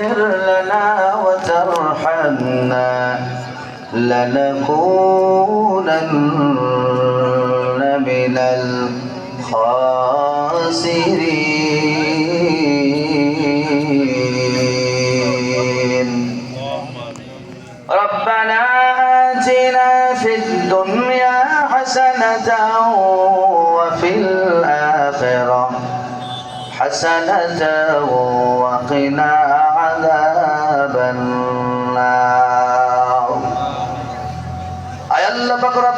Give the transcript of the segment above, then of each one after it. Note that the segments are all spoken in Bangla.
اغفر لنا وترحمنا لنكونن من الخاسرين. ربنا آتنا في الدنيا حسنة وفي الآخرة حسنة وقنا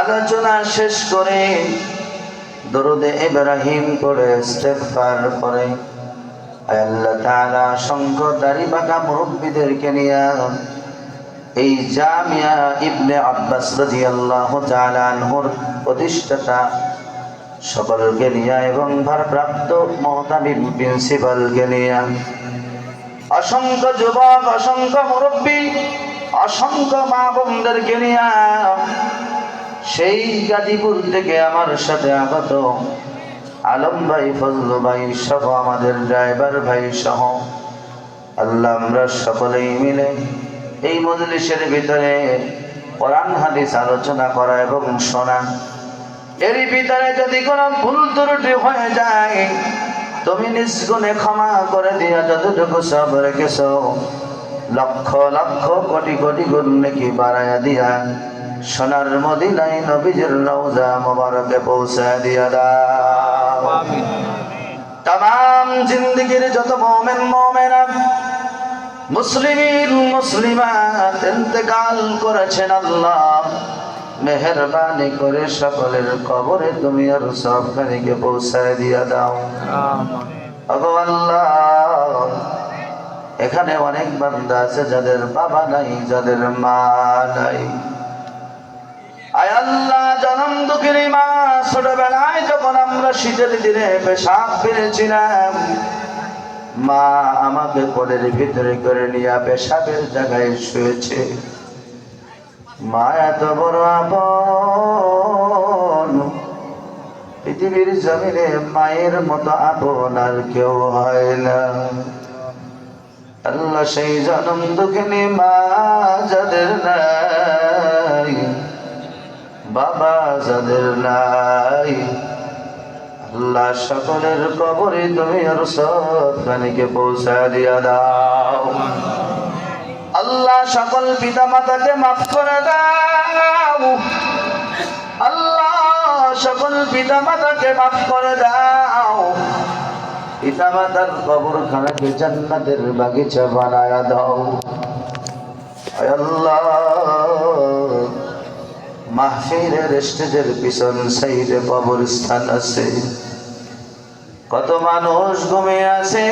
আলোচনা শেষ করে দরুদে ইব্রাহিম করে ইস্তেগফার করে। আল্লাহ তাআলা সংখ্য দাড়ি বাঁকা মুরব্বীদেরকে নিয়ে এই জামিয়া ইবনে আব্বাস রাদিয়াল্লাহু তাআলা আনহুর প্রতিষ্ঠাতা সকলকে নিয়ে এবং ভারপ্রাপ্ত মহতামিম প্রিন্সিপালকে নিয়ে। অসংখ্য যুবক, অসংখ্য মুরব্বী, অসংখ্য মা বোনদেরকে নিয়ে সেই গাজীপুর থেকে আমার সাথে আগত আলম ভাই, ফজলু ভাই সহ আমাদের ড্রাইভার ভাই সহ। আল্লাহ আমরা সকলেই মিলে এই মজলিসের ভিতরে কোরআন, হাদিস আলোচনা করা এবং শোনা। এর ভিতরে যদি কোনো ভুল ত্রুটি হয়ে যায়, তুমি নিষ্গুণে ক্ষমা করে দিয়া যতটুকু সব রেখেছ। লক্ষ লক্ষ, কোটি কোটি গুণ নাকি বাড়াইয়া দিয়া। সোনার মদিনায় নবীজির রওজা মোবারকে পৌঁছা দিয়া দাও। তাম জিন্দগির যত মোমেন মোমেনা মুসলিমিন মুসলিমাত ইন্তেকাল করেছেন আল্লাহ। মেহরবানি করে সকলের কবরে তুমি আর সবখানিকে পৌঁছায় দিয়া দাও। আল্লাহ এখানে অনেক বান্দা আছে যাদের বাবা নাই যাদের মা নাই। আল্লাহ জনম দুঃখিনী মা ছোটবেলায় যখন আমরা শীতের দিনে পেশাব পেরেছিলাম, মা আমাকে কোলের ভিতরে করে নিয়ে পেশাবের জায়গায় শুয়েছে। মা এত বড় আপন। পৃথিবীর জমিনে মায়ের মতো আপন আর কেউ হয় না। আল্লাহ সেই জনম দুঃখিনী মা যাদের নাই বাবা যাদের নাই, আল্লাহ সকলের কবরে তুমি আর সব খানিকে পৌঁছা দিয়া দাও। আল্লাহ সকল পিতা মাতাকে মাফ করে দাও। আল্লাহ সকল পিতা মাতাকে মাফ করে দাও। পিতা মাতার কবর খানাকে জান্নাতের বাগিচা বানায়া দাও। আল্লাহ। মাহফিলের স্টেজের পিছন সাইডে কবরস্থান আছে। কত মানুষ ঘুমিয়ে আছে,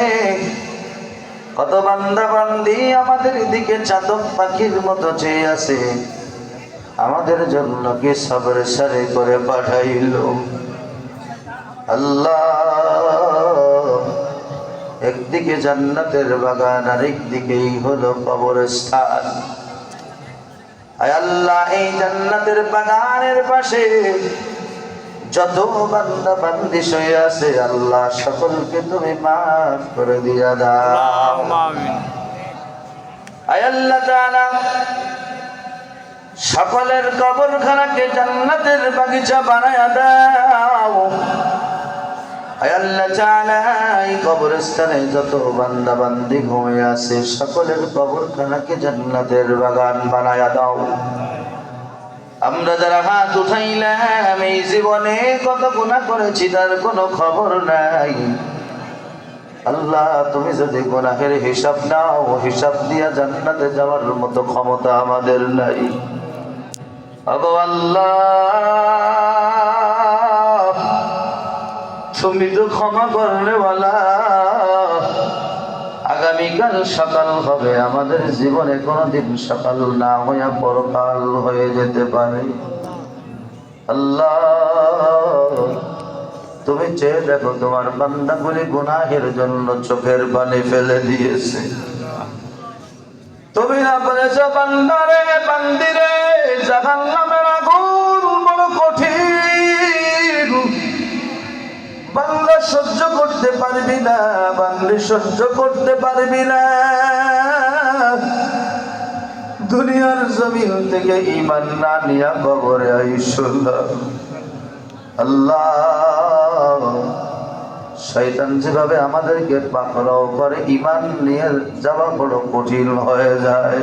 কত বান্দা বান্দি আমাদের দিকে চাতক পাখির মতো চেয়ে আছে। আমাদের জন্য কি সবর সারে করে পাঠাইল? আল্লাহ, একদিকে জান্নাতের বাগান আর একদিকেই হলো কবরস্থান। আল্লাহ এই জান্নাতের বাগানের পাশে যত বান্দা বান্দি শুয়ে আছে আল্লাহ সকলকে তুমি মাফ করে দিয়া দাও। আয় আল্লাহ তাআলা সকলের কবরখানাকে জান্নাতের বাগিচা বানায়া দাও। আল্লাহ যত ঘুমিয়ে আছে, সকলের জান্নাতের বাগান দাও। আমরা যারা জীবনে কত করেছি, তার কোনো খবর নাই। আল্লাহ, তুমি যদি গুনাহের হিসাব নাও, হিসাব দিয়া জান্নাতে যাওয়ার মতো ক্ষমতা আমাদের নাই। আল্লাহ! তুমি তো ক্ষমা করলে বলা। আগামী বিকাল সকাল হবে, আমাদের জীবনে কোনোদিন সকাল না হইয়া পরকাল হয়ে যেতে পারে। আল্লাহ, তুমি চেয়ে দেখো তোমার বান্দাগুলি গুনাহের জন্য চোখের পানি ফেলে দিয়েছে। তুমি না বলেছ বান্দারে বান্দিরে জাহান বাংলা সহ্য করতে পারবি না বাংলি সহ্য করতে পারবি না। দুনিয়ার জমিন থেকে ইমান না নিয়া কবরে আল্লাহ, শয়তান যেভাবে আমাদেরকে পাকড়াও করে ইমান নিয়ে যাওয়া বড় কঠিন হয়ে যায়।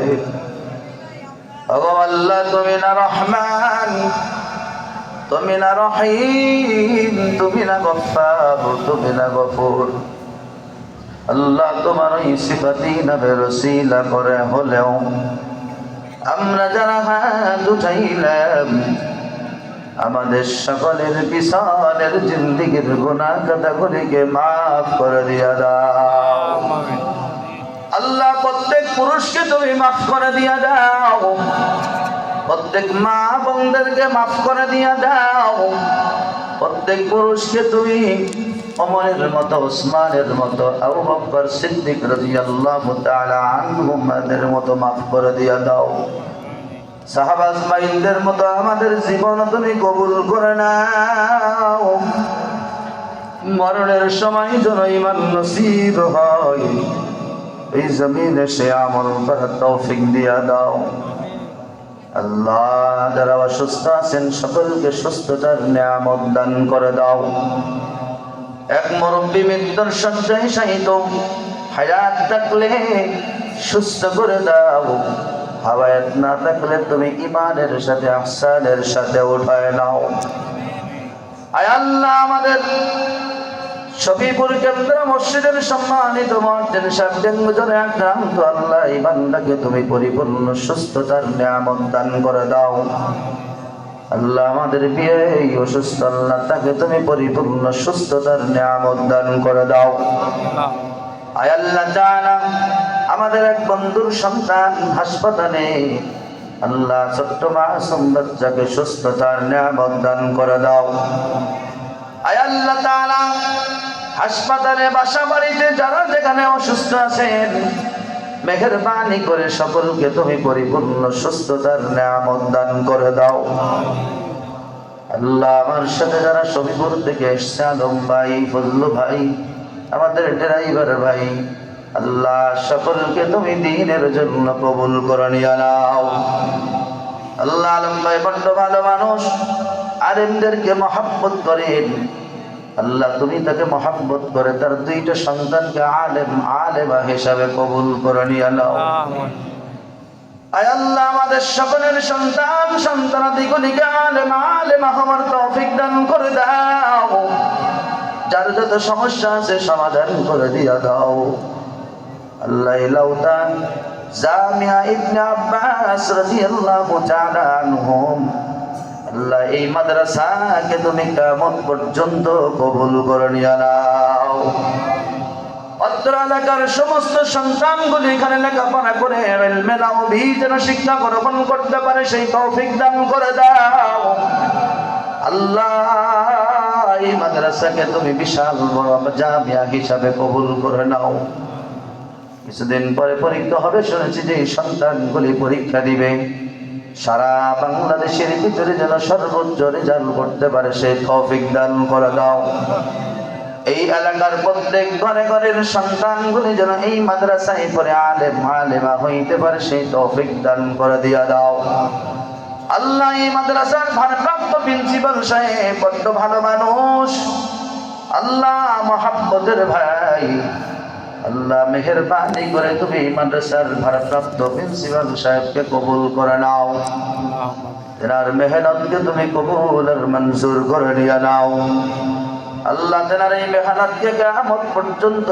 আল্লাহ তুমি না রহমান তুমি না রহিম তুমি না গফার তুমি না গফুর। আল্লাহ তোমার ওই সিফাতি নামে রসিলা করে হলেও আমরা যারা হাত উঠাইলাম আমাদের সকলের পিছনের জিন্দিগির গুণা কাটাগুলিকে মাফ করে দিয়া দাও। আল্লাহ প্রত্যেক পুরুষকে তুমি মাফ করে দিয়া দাও। প্রত্যেক মা বোনদেরকে মাফ করে দিয়া দাও। প্রত্যেক পুরুষকে তুমি অমরের মতো, ওসমানের মতো, আবু বকর সিদ্দিক রাদিয়াল্লাহু তাআলা আনহুমাদের মতো মাফ করে দিয়া দাও। সাহাবাজ মাইলদের মতো আমাদের জীবন তুমি কবুল করে নাও। মরণের সময় যেন ইমান নসিব হয়, এই জমিনে সে আমল করার তৌফিক দিয়া দাও। আল্লাহ, যারা অসুস্থ আছেন, সকলকে সুস্থতার নিয়ামত দান করে দাও। এক মুরব্বী মৃত্যুর সঞ্চয় সাহিত হায়াত থাকলে সুস্থ করে দাও। হাওয়ায়াত না থাকলে তুমি ইমানের সাথে, আহসানের সাথে উঠায় নাও। আয় আল্লাহ আমাদের শফিপুর কেন্দ্র মসজিদের সম্মানিত মসজিদ সাহেব ডেঙ্গু জ্বরে আক্রান্ত আল্লাহ, এই বান্দাকে তুমি পরিপূর্ণ সুস্থতার নিয়ামত দান করে দাও। আল্লাহ আমাদের বিয়ে অসুস্থ আল্লাহ, তাকে তুমি পরিপূর্ণ সুস্থতার নিয়ামত দান করে দাও। আয় আল্লাহ জানা আমাদের এক বন্ধুর সন্তান হাসপাতালে, আল্লাহ ছোট্ট মাসুম বাচ্চাকে সুস্থতার নিয়ামত দান করে দাও। আয় আল্লাহ তাআলা হাসপাতালে বাসা বাড়িতে যারা যেখানে অসুস্থ আছেন, মেহেরবানি করে সকলকে তুমি পরিপূর্ণ সুস্থতার নিয়ামত দান করে দাও। আল্লাহ আমার সাথে যারা শফিপুর থেকে এসছে আলম ভাই, ফজলু ভাই, আমাদের ড্রাইভার ভাই, আল্লাহ সকলকে তুমি দিনের জন্য কবুল করে নিয়ে নাও। আল্লাহ আলম ভাই বড্ড ভালো মানুষ, আলেমদেরকে মহাব্বত করেন। আল্লাহ তুমি তাকে মহাব্বত করে তার দুইটা সন্তানকে আলেম আলেমা হিসাবে কবুল করে নিয়ে নাও। আল্লাহ আমাদের সকলের সন্তান সন্তানাদিগুলিকে আলেম আলেমা হওয়ার তৌফিক দান করে দাও। যার যত সমস্যা আছে সমাধান করে দিয়া দাও। আল্লাহ লাউতান জামিয়া ইবনে আব্বাস রাদিয়াল্লাহু তাআলা আনহুম আল্লাহ, এই মাদ্রাসাকে তুমি কেমন পর্যন্ত কবুল করে নিয়ে নাও। অত্র এলাকার সমস্ত সন্তানগুলি এখানে লেখাপড়া করে মেলাও যেন শিক্ষা গ্রহণ করতে পারে, সেই তৌফিক দান করে দাও। আল্লাহ, এই মাদ্রাসাকে তুমি বিশাল বড় জামিয়া হিসাবে কবুল করে নাও। কিছুদিন পরে পরীক্ষা হবে, শুনেছি যে এই সন্তানগুলি পরীক্ষা দিবে। সারা বাংলাদেশের ভিতরে যেন সর্বোচ্চ রেজাল্ট করতে পারে সেই তৌফিক দান করে দাও। এই এলাকার প্রত্যেক ঘরে ঘরের সন্তানগুলি যেন এই মাদ্রাসায় পরে আলেম, আলেমা হইতে পারে সেই তৌফিক দান করে দিয়া দাও। আল্লাহ এই মাদ্রাসার ভারপ্রাপ্ত প্রিন্সিপাল সাহেব, বড্ড ভালো মানুষ। আল্লাহ মহাব্বতের ভাই। আল্লাহ মেহেরবানি করে তুমি মাদ্রাসার ভারপ্রাপ্ত প্রিন্সিপাল সাহেবকে কবুল করে নাও। তেনার মেহনতকে তুমি কবুল আর মঞ্জুর করে নিয়ে নাও। আল্লাহ তেনার এই মেহনতকে কেমন পর্যন্ত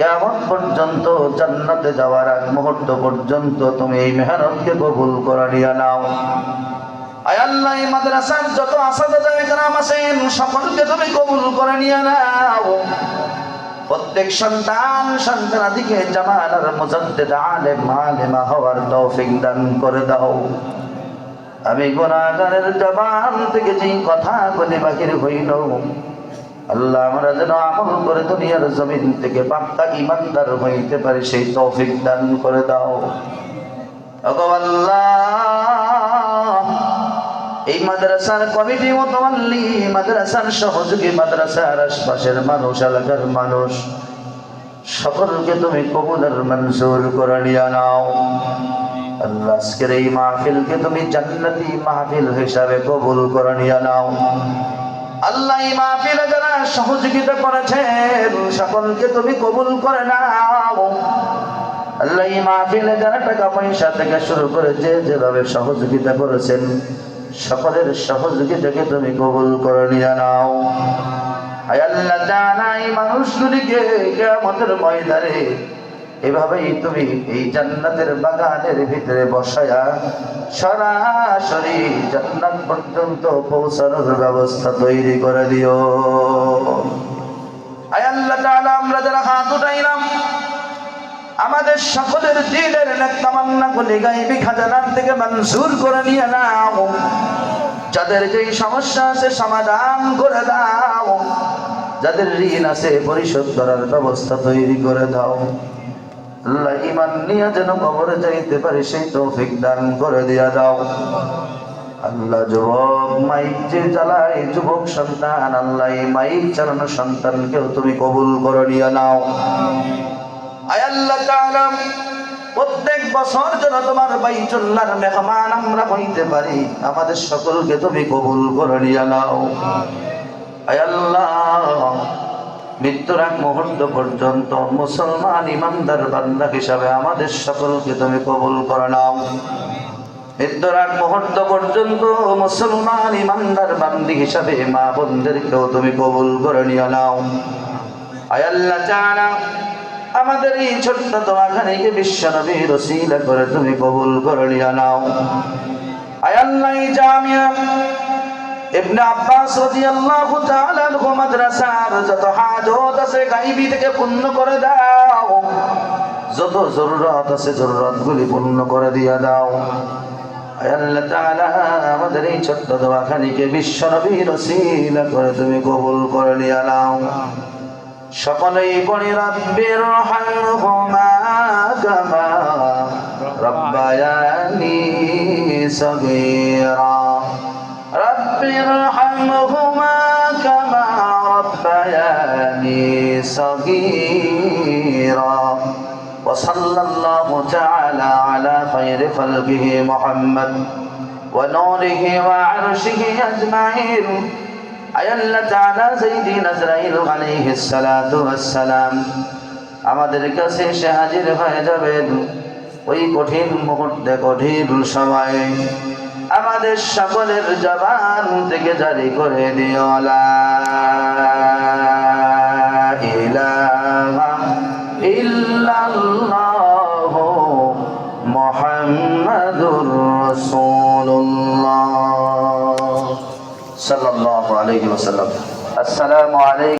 কেমন পর্যন্ত, জান্নাতে যাওয়ার এক মুহূর্ত পর্যন্ত তুমি এই মেহনতকে কবুল করে নিয়ে নাও। আল্লাহ মাদ্রাসার যত আসাদা জায়গা আছেন, সকলকে তুমি কবুল করে নিয়ে নাও। প্রত্যেক সন্তান সন্তানাদিকে জামানার মুজাদ্দিদ আলেম, আলেমা হওয়ার তৌফিক দান করে দাও। আমি গুনাহগারের জবান থেকে যে কথা বলে বাহির হইল, আল্লাহ আমরা যেন আমল করে দুনিয়ার জমিন থেকে পাক্কা ইমানদার হইতে পারি, সেই তৌফিক দান করে দাও। ওগো আল্লাহ এই মাদ্রাসার কমিটি মতোয়াল্লি মাদ্রাসার সহযোগী, মাদ্রাসার আশপাশের মানুষ, এলাকার মানুষ, সকলকে তুমি কবুলের মঞ্জুর করে নিয়ে নাও। আল্লাহ আজকের এই মাহফিলকে তুমি জান্নাতি মাহফিল হিসাবে কবুল করে নিয়ে নাও। আল্লাহ এই মাহফিলে যারা সহযোগিতা করেছেন, সকলকে তুমি কবুল করে নাও। আল্লাহ এই মাহফিলে যারা টাকা পয়সা থেকে শুরু করে যে যেভাবে সহযোগিতা করেছেন সকলের সহযোগিতাকে তুমি কবুল করে নিয়ে নাও। আল্লাহ জানা এই মানুষগুলিকে কেমতের ময়দানে এভাবেই তুমি এই জান্নাতের বাগানের ভিতরে বসায়া সরাসরি জান্নাত পর্যন্ত পৌঁছানোর ব্যবস্থা তৈরি করে দিও। আয় আল্লাহ তাআলা, আমরা যারা হাত উঠাইলাম আমাদের সকলের দিলের তামান্না গুলি গাইবি, খাজানার থেকে মঞ্জুর করে নিয়ে নাও। যাদের যেই সমস্যা আছে সমাধান করে দাও। যাদের ঋণ আছে পরিশোধ করার ব্যবস্থা তৈরি করে দাও। আল্লাহ ইমান নিয়ে যেন কবরে যাইতে পারে, সেই তৌফিক দান করে দিয়া দাও। আল্লাহ যুবক, মাইক যে চালায় যুবক সন্তান, আল্লাহ মাইক চালানো সন্তানকেও তুমি কবুল করে নিয়ে নাও। আয় আল্লাহ তাআলা, প্রত্যেক বছর যেন তোমার বাইতুল্লাহর মেহমান আমরা হইতে পারি, আমাদের সকলকে তুমি কবুল করে নিয়ে নাও। আয় আল্লাহ, মৃত্যুর এক মুহূর্ত পর্যন্ত মুসলমান ইমানদার বান্দা হিসাবে আমাদের সকলকে তুমি কবুল করে নাও। মৃত্যুর এক মুহূর্ত পর্যন্ত মুসলমান ইমানদার বান্দি হিসাবে মা বোনদেরকেও তুমি কবুল করে নিয়ে নাও। আয় আল্লাহ জানা আমাদের এই ছোট্ট দোয়াখানিকে বিশ্ব নবী রসিলা করে তুমি কবুল করে নিয়ে নাও। আয় আল্লাহ এই জামিয়া ইবনে আব্বাস রাদিয়াল্লাহু তাআলা আনহু মাদ্রাসার যত হাজত আছে, গাইবি থেকে পূর্ণ করে দাও। যত জরুরত আছে জরুরতগুলি পূর্ণ করে দিয়া দাও। আল্লাহ তাআলা আমাদের এই ছোট্ট দোয়াখানিকে বিশ্ব নবী রসিলা করে তুমি কবুল করে নিয়ে নাও। সকলেই পড়ি রব্বির রহমহুমা কামা রব্বায়ানি সগীরা রব্বির রহমহুমা কামা রব্বায়ানি সগীরা وصلى الله تعالى على خير خلقه محمد ونوره وعرشه أجمعين সালাম আমাদের কাছে সে হাজির হয়ে যাবেন ওই কঠিন মুহূর্তে, কঠিন সময়ে। আমাদের সকলের জবান থেকে জারি করে দিও ইল্লাল্লাহু মুহাম্মাদুর রাসূলুল্লাহ সাল্লাল্লাহু আলাইহি ওয়াসাল্লাম আসসালামু আলাইকুম